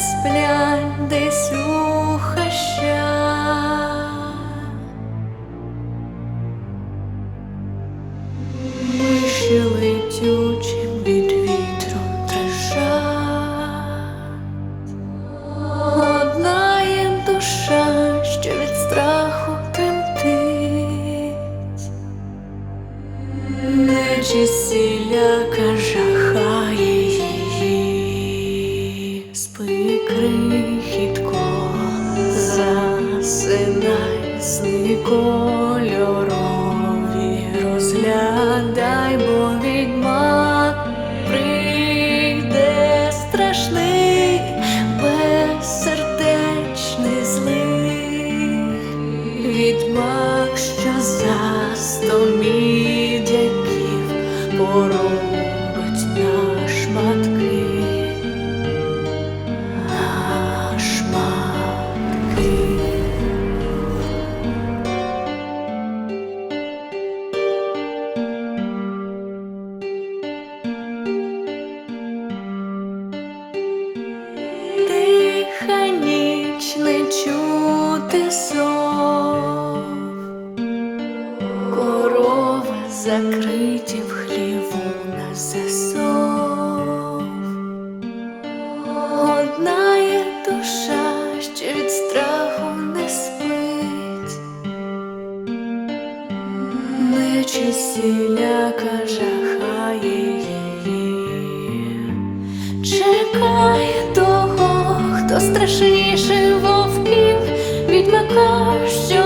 сплять десь у хащах. Миші летючим від вітром дрижать. Душа, що від страху тремтить. Нечі сіля кажа. Сни кольорові, розглядай, бо відьмак прийде страшний, безсердечний злий. Відьмак, що за сто мідяків поробить на шматки, корови закриті в хліву на засов. Одна душа, що від страху не спить, нечисіляка жахає її. Чекає того, хто страшніший вовків, відьмака, що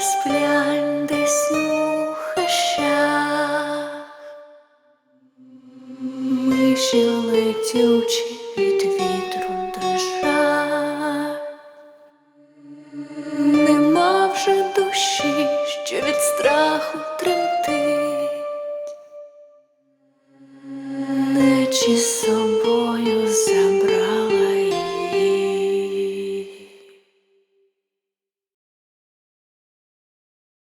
Десь у миші летючі від вітру дрижать. Нема вже душі, що від страху тремтить, нечі сон